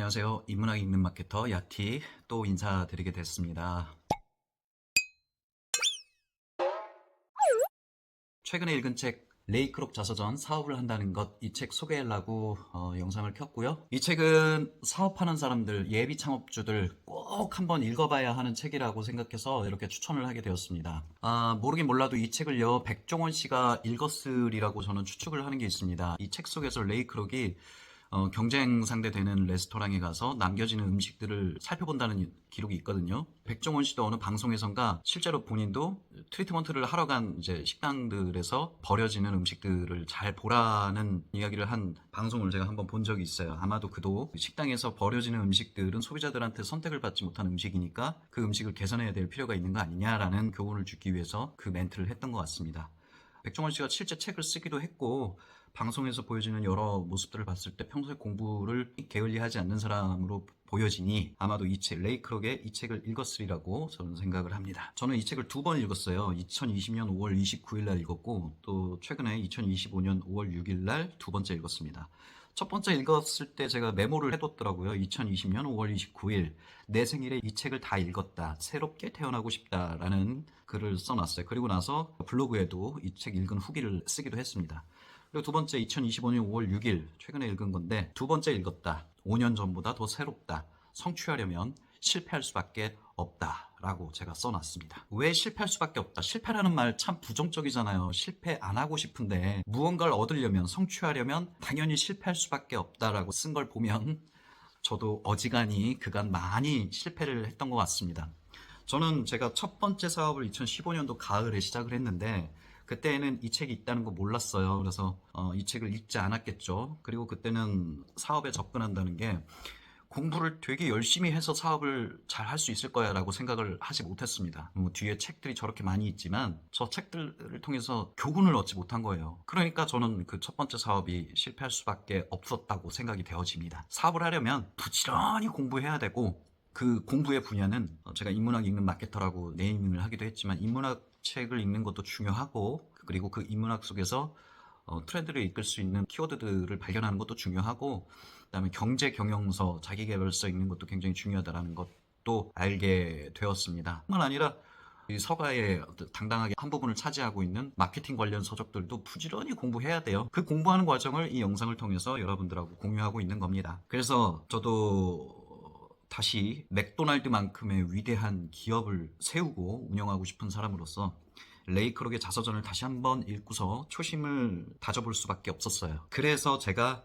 안녕하세요. 인문학 읽는 마케터 야티 또 인사드리게 됐습니다. 최근에 읽은 책 레이크록 자서전 사업을 한다는 것 이 책 소개하려고 어, 영상을 켰고요. 이 책은 사업하는 사람들 예비 창업주들 꼭 한번 읽어봐야 하는 책이라고 생각해서 이렇게 추천을 하게 되었습니다. 아, 모르긴 몰라도 이 책을요 백종원 씨가 읽었으리라고 저는 추측을 하는 게 있습니다. 이 책 속에서 레이크록이 어, 경쟁 상대 되는 레스토랑에 가서 남겨지는 음식들을 살펴본다는 기록이 있거든요. 백종원 씨도 어느 방송에선가 실제로 본인도 트리트먼트를 하러 간 이제 식당들에서 버려지는 음식들을 잘 보라는 이야기를 한 방송을 제가 한번 본 적이 있어요. 아마도 그도 식당에서 버려지는 음식들은 소비자들한테 선택을 받지 못한 음식이니까 그 음식을 개선해야 될 필요가 있는 거 아니냐라는 교훈을 주기 위해서 그 멘트를 했던 것 같습니다. 백종원 씨가 실제 책을 쓰기도 했고 방송에서 보여지는 여러 모습들을 봤을 때 평소에 공부를 게을리하지 않는 사람으로 보여지니 아마도 이 책, 레이크록의 이 책을 읽었으리라고 저는 생각을 합니다. 저는 이 책을 두 번 읽었어요. 2020년 5월 29일 날 읽었고 또 최근에 2025년 5월 6일 날 두 번째 읽었습니다. 첫 번째 읽었을 때 제가 메모를 해뒀더라고요. 2020년 5월 29일 내 생일에 이 책을 다 읽었다. 새롭게 태어나고 싶다라는 글을 써놨어요. 그리고 나서 블로그에도 이 책 읽은 후기를 쓰기도 했습니다. 그리고 두 번째 2025년 5월 6일 최근에 읽은 건데 두 번째 읽었다. 5년 전보다 더 새롭다. 성취하려면 실패할 수밖에 없다 라고 제가 써놨습니다. 왜 실패할 수밖에 없다? 실패라는 말 참 부정적이잖아요. 실패 안 하고 싶은데 무언가를 얻으려면 성취하려면 당연히 실패할 수밖에 없다라고 쓴 걸 보면 저도 어지간히 그간 많이 실패를 했던 것 같습니다. 저는 제가 첫 번째 사업을 2015년도 가을에 시작을 했는데 그때는 이 책이 있다는 거 몰랐어요. 그래서 어, 이 책을 읽지 않았겠죠. 그리고 그때는 사업에 접근한다는 게 공부를 되게 열심히 해서 사업을 잘 할 수 있을 거야라고 생각을 하지 못했습니다. 뭐 뒤에 책들이 저렇게 많이 있지만 저 책들을 통해서 교훈을 얻지 못한 거예요. 그러니까 저는 그 첫 번째 사업이 실패할 수밖에 없었다고 생각이 되어집니다. 사업을 하려면 부지런히 공부해야 되고 그 공부의 분야는 제가 인문학 읽는 마케터라고 네이밍을 하기도 했지만 인문학 책을 읽는 것도 중요하고 그리고 그 인문학 속에서 어, 트렌드를 이끌 수 있는 키워드들을 발견하는 것도 중요하고 그다음에 경제 경영서, 자기 개발서 읽는 것도 굉장히 중요하다라는 것도 알게 되었습니다. 뿐만 아니라 이 서가의 당당하게 한 부분을 차지하고 있는 마케팅 관련 서적들도 부지런히 공부해야 돼요. 그 공부하는 과정을 이 영상을 통해서 여러분들하고 공유하고 있는 겁니다. 그래서 저도 다시 맥도날드만큼의 위대한 기업을 세우고 운영하고 싶은 사람으로서 레이크록의 자서전을 다시 한번 읽고서 초심을 다져볼 수밖에 없었어요. 그래서 제가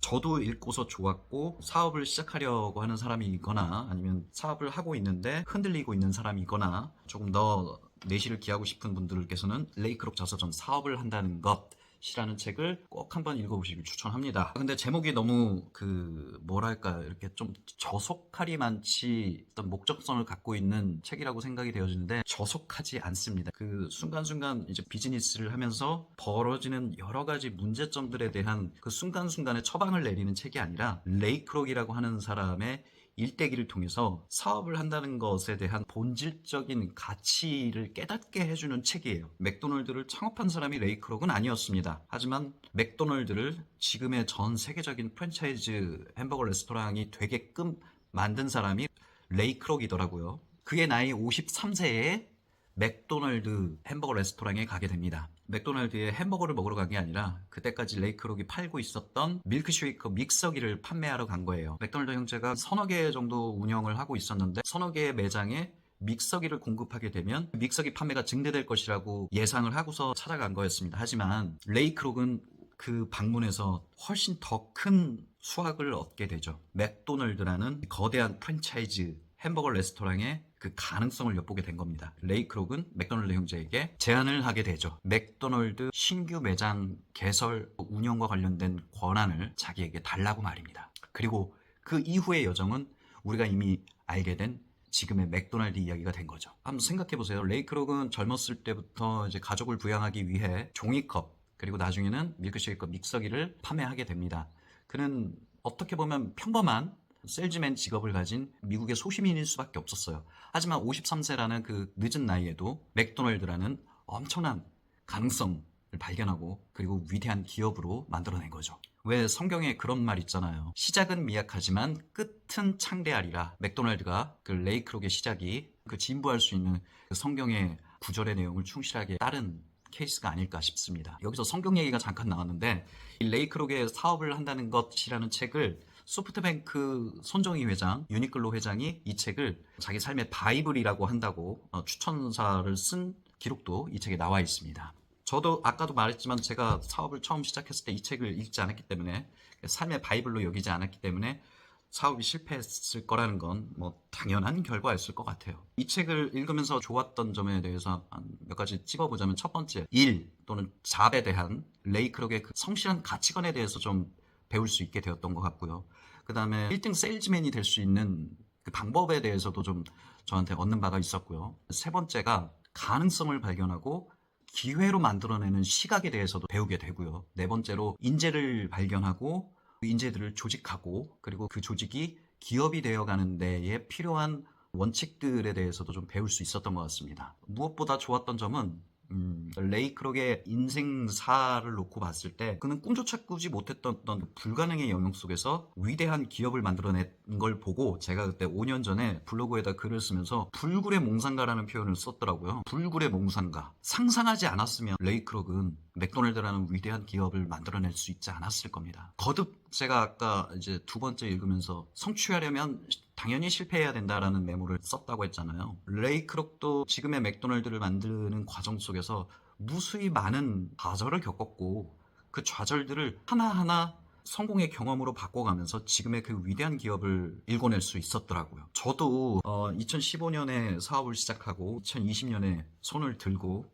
저도 읽고서 좋았고 사업을 시작하려고 하는 사람이거나 아니면 사업을 하고 있는데 흔들리고 있는 사람이거나 조금 더 내실을 기하고 싶은 분들께서는 레이크록 자서전 사업을 한다는 것 이라는 책을 꼭 한번 읽어보시길 추천합니다. 근데 제목이 너무 그 뭐랄까 이렇게 좀 저속할이 많지 어떤 목적성을 갖고 있는 책이라고 생각이 되어지는데 저속하지 않습니다. 그 순간순간 이제 비즈니스를 하면서 벌어지는 여러 가지 문제점들에 대한 그 순간순간에 처방을 내리는 책이 아니라 레이크록이라고 하는 사람의 일대기를 통해서 사업을 한다는 것에 대한 본질적인 가치를 깨닫게 해주는 책이에요. 맥도널드를 창업한 사람이 레이크록은 아니었습니다. 하지만 맥도널드를 지금의 전 세계적인 프랜차이즈 햄버거 레스토랑이 되게끔 만든 사람이 레이크록이더라고요. 그의 나이 53세에 맥도널드 햄버거 레스토랑에 가게 됩니다. 맥도날드에 햄버거를 먹으러 간 게 아니라 그때까지 레이크록이 팔고 있었던 밀크쉐이커 믹서기를 판매하러 간 거예요. 맥도날드 형제가 서너 개 정도 운영을 하고 있었는데 서너 개의 매장에 믹서기를 공급하게 되면 믹서기 판매가 증대될 것이라고 예상을 하고서 찾아간 거였습니다. 하지만 레이크록은 그 방문에서 훨씬 더 큰 수확을 얻게 되죠. 맥도널드라는 거대한 프랜차이즈 햄버거 레스토랑의 그 가능성을 엿보게 된 겁니다. 레이크록은 맥도널드 형제에게 제안을 하게 되죠. 맥도널드 신규 매장 개설 운영과 관련된 권한을 자기에게 달라고 말입니다. 그리고 그 이후의 여정은 우리가 이미 알게 된 지금의 맥도날드 이야기가 된 거죠. 한번 생각해 보세요. 레이크록은 젊었을 때부터 이제 가족을 부양하기 위해 종이컵 그리고 나중에는 밀크쉐이커 믹서기를 판매하게 됩니다. 그는 어떻게 보면 평범한 셀즈맨 직업을 가진 미국의 소시민일 수밖에 없었어요. 하지만 53세라는 그 늦은 나이에도 맥도널드라는 엄청난 가능성을 발견하고 그리고 위대한 기업으로 만들어낸 거죠. 왜 성경에 그런 말 있잖아요. 시작은 미약하지만 끝은 창대하리라. 맥도날드가 그 레이크록의 시작이 그 진부할 수 있는 그 성경의 구절의 내용을 충실하게 따른 케이스가 아닐까 싶습니다. 여기서 성경 얘기가 잠깐 나왔는데 이 레이크록의 사업을 한다는 것이라는 책을 소프트뱅크 손정희 회장, 유니클로 회장이 이 책을 자기 삶의 바이블이라고 한다고 어, 추천사를 쓴 기록도 이 책에 나와 있습니다. 저도 아까도 말했지만 제가 사업을 처음 시작했을 때 이 책을 읽지 않았기 때문에 삶의 바이블로 여기지 않았기 때문에 사업이 실패했을 거라는 건 뭐 당연한 결과였을 것 같아요. 이 책을 읽으면서 좋았던 점에 대해서 한몇 가지 찝어보자면 첫 번째, 일 또는 잡에 대한 레이크록의 그 성실한 가치관에 대해서 좀 배울 수 있게 되었던 것 같고요. 그 다음에 1등 세일즈맨이 될 수 있는 그 방법에 대해서도 좀 저한테 얻는 바가 있었고요. 세 번째가 가능성을 발견하고 기회로 만들어내는 시각에 대해서도 배우게 되고요. 네 번째로 인재를 발견하고 그 인재들을 조직하고 그리고 그 조직이 기업이 되어가는 데에 필요한 원칙들에 대해서도 좀 배울 수 있었던 것 같습니다. 무엇보다 좋았던 점은 음, 레이크록의 인생사를 놓고 봤을 때 그는 꿈조차 꾸지 못했던 어떤 불가능의 영역 속에서 위대한 기업을 만들어낸 걸 보고 제가 그때 5년 전에 블로그에다 글을 쓰면서 불굴의 몽상가라는 표현을 썼더라고요. 불굴의 몽상가. 상상하지 않았으면 레이크록은 맥도날드라는 위대한 기업을 만들어낼 수 있지 않았을 겁니다. 거듭 제가 아까 이제 두 번째 읽으면서 성취하려면 당연히 실패해야 된다라는 메모를 썼다고 했잖아요. 레이 크록도 지금의 맥도날드를 만드는 과정 속에서 무수히 많은 좌절을 겪었고 그 좌절들을 하나하나 성공의 경험으로 바꿔가면서 지금의 그 위대한 기업을 일궈낼 수 있었더라고요. 저도 2015년에 사업을 시작하고 2020년에 손을 들고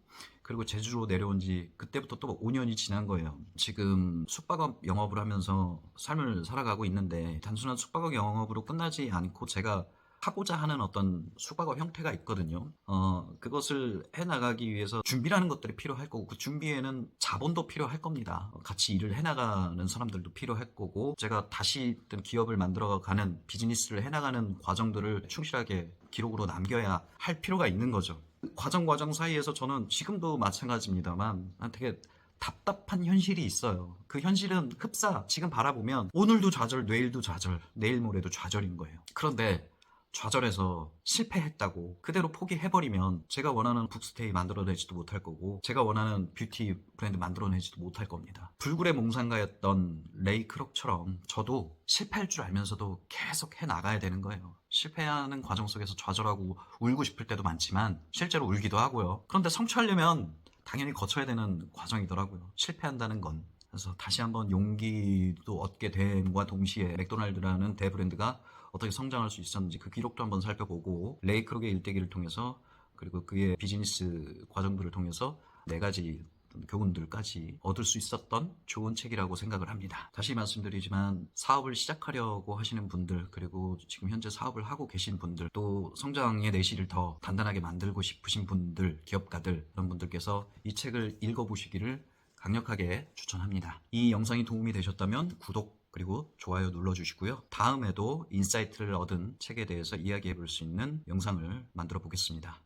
그리고 제주로 내려온 지 그때부터 또 5년이 지난 거예요. 지금 숙박업 영업을 하면서 삶을 살아가고 있는데 단순한 숙박업 영업으로 끝나지 않고 제가 하고자 하는 어떤 숙박업 형태가 있거든요. 어, 그것을 해나가기 위해서 준비라는 것들이 필요할 거고, 그 준비에는 자본도 필요할 겁니다. 같이 일을 해나가는 사람들도 필요할 거고, 제가 다시 기업을 만들어가는 비즈니스를 해나가는 과정들을 충실하게 기록으로 남겨야 할 필요가 있는 거죠. 과정 과정 사이에서 저는 지금도 마찬가지입니다만 되게 답답한 현실이 있어요. 그 현실은 흡사 지금 바라보면 오늘도 좌절, 내일도 좌절, 내일 모레도 좌절인 거예요. 그런데 좌절해서 실패했다고 그대로 포기해버리면 제가 원하는 북스테이 만들어내지도 못할 거고 제가 원하는 뷰티 브랜드 만들어내지도 못할 겁니다. 불굴의 몽상가였던 레이 크록처럼 저도 실패할 줄 알면서도 계속 해나가야 되는 거예요. 실패하는 과정 속에서 좌절하고 울고 싶을 때도 많지만 실제로 울기도 하고요. 그런데 성취하려면 당연히 거쳐야 되는 과정이더라고요. 실패한다는 건. 그래서 다시 한번 용기도 얻게 됨과 동시에 맥도날드라는 대브랜드가 어떻게 성장할 수 있었는지 그 기록도 한번 살펴보고 레이크록의 일대기를 통해서 그리고 그의 비즈니스 과정들을 통해서 네 가지 교훈들까지 얻을 수 있었던 좋은 책이라고 생각을 합니다. 다시 말씀드리지만 사업을 시작하려고 하시는 분들 그리고 지금 현재 사업을 하고 계신 분들 또 성장의 내실을 더 단단하게 만들고 싶으신 분들 기업가들 그런 분들께서 이 책을 읽어보시기를 강력하게 추천합니다. 이 영상이 도움이 되셨다면 구독 그리고 좋아요 눌러주시고요. 다음에도 인사이트를 얻은 책에 대해서 이야기해 볼 수 있는 영상을 만들어 보겠습니다.